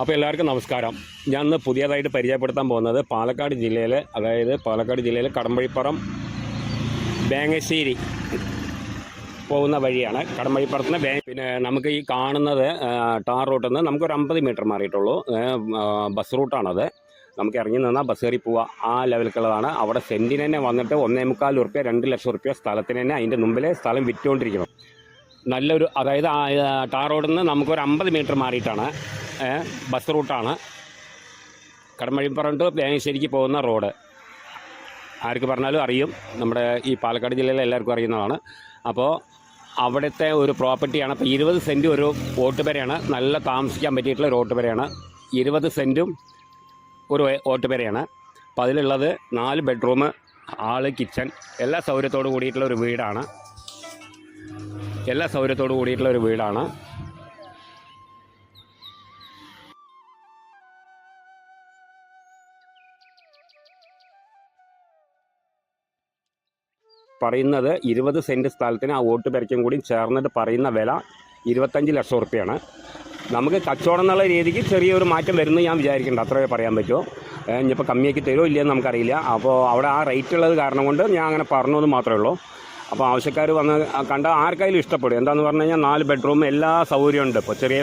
അപ്പോൾ എല്ലാവർക്കും നമസ്കാരം. ഞാൻ ഇന്ന് പുതിയതായിട്ട് പരിചയപ്പെടുത്താൻ പോകുന്നത് പാലക്കാട് ജില്ലയിൽ അതായത് പാലക്കാട് ജില്ലയിൽ കടമ്പഴിപ്പുറം ബേങ്ങശ്ശേരി പോകുന്ന വഴിയാണ്. കടമ്പഴിപ്പുറത്തിന് ബേ പിന്നെ നമുക്ക് ഈ കാണുന്നത് ടാർ റൂട്ടിൽ നിന്ന് നമുക്കൊരു അമ്പത് മീറ്റർ മാറിയിട്ടുള്ളൂ. ബസ് റൂട്ടാണത്. നമുക്ക് ഇറങ്ങി നിന്നാൽ ബസ് കയറി പോവുക ആ ലെവലിലുള്ളതാണ് അവിടെ സെന്റിന് തന്നെ വന്നിട്ട് ഒന്നേ മുക്കാൽ ഉറുപ്പ്യ രണ്ട് ലക്ഷം ഉറുപ്പ്യ സ്ഥലത്തിന് തന്നെ അതിന്റെ മുമ്പിലെ സ്ഥലം വിറ്റുകൊണ്ടിരിക്കണം. നല്ലൊരു അതായത് ടാർ റോഡിൽ നിന്ന് നമുക്കൊരു അമ്പത് മീറ്റർ മാറിയിട്ടാണ് ബസ് റൂട്ടാണ് കടമഴിപ്പുറം ടു പേങ്ങശ്ശേരിക്ക് പോകുന്ന റോഡ്. ആർക്ക് പറഞ്ഞാലും അറിയും നമ്മുടെ ഈ പാലക്കാട് ജില്ലയിലെ എല്ലാവർക്കും അറിയുന്നതാണ്. അപ്പോൾ അവിടുത്തെ ഒരു പ്രോപ്പർട്ടിയാണ് അപ്പോൾ ഇരുപത് സെന്റ് ഒരു ഓട്ട് വരെയാണ് നല്ല താമസിക്കാൻ പറ്റിയിട്ടുള്ള ഒരു ഓട്ട് വരെയാണ്. ഇരുപത് സെന്റും ഒരു ഓട്ട് വരെയാണ്. അപ്പോൾ അതിലുള്ളത് നാല് ബെഡ്റൂം ഹാൾ കിച്ചൺ എല്ലാ സൗകര്യത്തോടു കൂടിയിട്ടുള്ള ഒരു വീടാണ്. എല്ലാ സൗകര്യത്തോടു കൂടിയിട്ടുള്ള ഒരു വീടാണ്. പറയുന്നത് ഇരുപത് സെന്റ് സ്ഥലത്തിന് ആ വോട്ട് പെരയ്ക്കും കൂടി ചേർന്നിട്ട് പറയുന്ന വില ഇരുപത്തഞ്ച് ലക്ഷം ഉറുപ്പ്യാണ്. നമുക്ക് കച്ചവടം എന്നുള്ള രീതിക്ക് ചെറിയൊരു മാറ്റം വരുന്നു ഞാൻ വിചാരിക്കേണ്ട അത്രേ പറയാൻ പറ്റുമോ ഇനിയിപ്പോൾ കമ്മിയാക്കി തരുമോ ഇല്ലയെന്ന് നമുക്കറിയില്ല. അപ്പോൾ അവിടെ ആ റേറ്റ് ഉള്ളത് കാരണം കൊണ്ട് ഞാൻ അങ്ങനെ പറഞ്ഞു എന്ന് മാത്രമേ ഉള്ളൂ. അപ്പോൾ ആവശ്യക്കാർ വന്ന് കണ്ട ആർക്കായാലും ഇഷ്ടപ്പെടും. എന്താണെന്ന് പറഞ്ഞു കഴിഞ്ഞാൽ നാല് ബെഡ്റൂം എല്ലാ സൗകര്യവും ഉണ്ട്. ഇപ്പോൾ ചെറിയ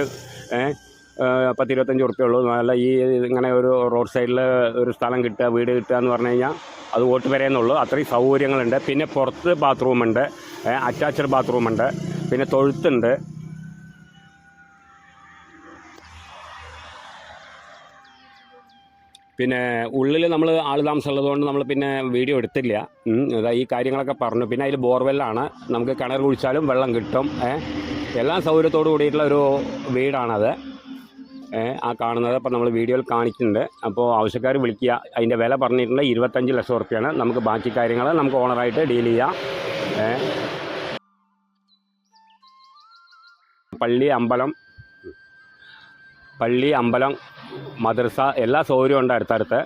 പത്ത് ഇരുപത്തഞ്ച് ഉറുപ്പ്യ ഉള്ളൂ. നല്ല ഈ ഇങ്ങനെ ഒരു റോഡ് സൈഡിൽ ഒരു സ്ഥലം കിട്ടുക വീട് കിട്ടുക എന്ന് പറഞ്ഞു കഴിഞ്ഞാൽ അത് വോട്ട് വരെയെന്നുള്ളൂ. അത്രയും സൗകര്യങ്ങളുണ്ട്. പിന്നെ പുറത്ത് ബാത്റൂമുണ്ട്. അറ്റാച്ച്ഡ് ബാത്റൂമുണ്ട്. പിന്നെ തൊഴുത്തുണ്ട്. പിന്നെ ഉള്ളിൽ നമ്മൾ ആൾ താമസമുള്ളതുകൊണ്ട് നമ്മൾ പിന്നെ വീഡിയോ എടുത്തില്ല. ഈ കാര്യങ്ങളൊക്കെ പറഞ്ഞു. പിന്നെ അതിൽ ബോർവെല്ലാണ്. നമുക്ക് കിണർ കുഴിച്ചാലും വെള്ളം കിട്ടും. എല്ലാം സൗകര്യത്തോടു കൂടിയിട്ടുള്ള ഒരു വീടാണത്. ആ കാണുന്നത് അപ്പോൾ നമ്മൾ വീഡിയോയിൽ കാണിക്കുന്നുണ്ട്. അപ്പോൾ ആവശ്യക്കാർ വിളിക്കുക. അതിന്റെ വില പറഞ്ഞിട്ടുണ്ട് ഇരുപത്തഞ്ച് ലക്ഷം ഉറുപ്പ്യാണ്. നമുക്ക് ബാക്കി കാര്യങ്ങൾ നമുക്ക് ഓണറായിട്ട് ഡീൽ ചെയ്യാം. പള്ളി അമ്പലം പള്ളി അമ്പലം മദ്രസ എല്ലാ സൗകര്യവും ഉണ്ട് അടുത്തടുത്ത്.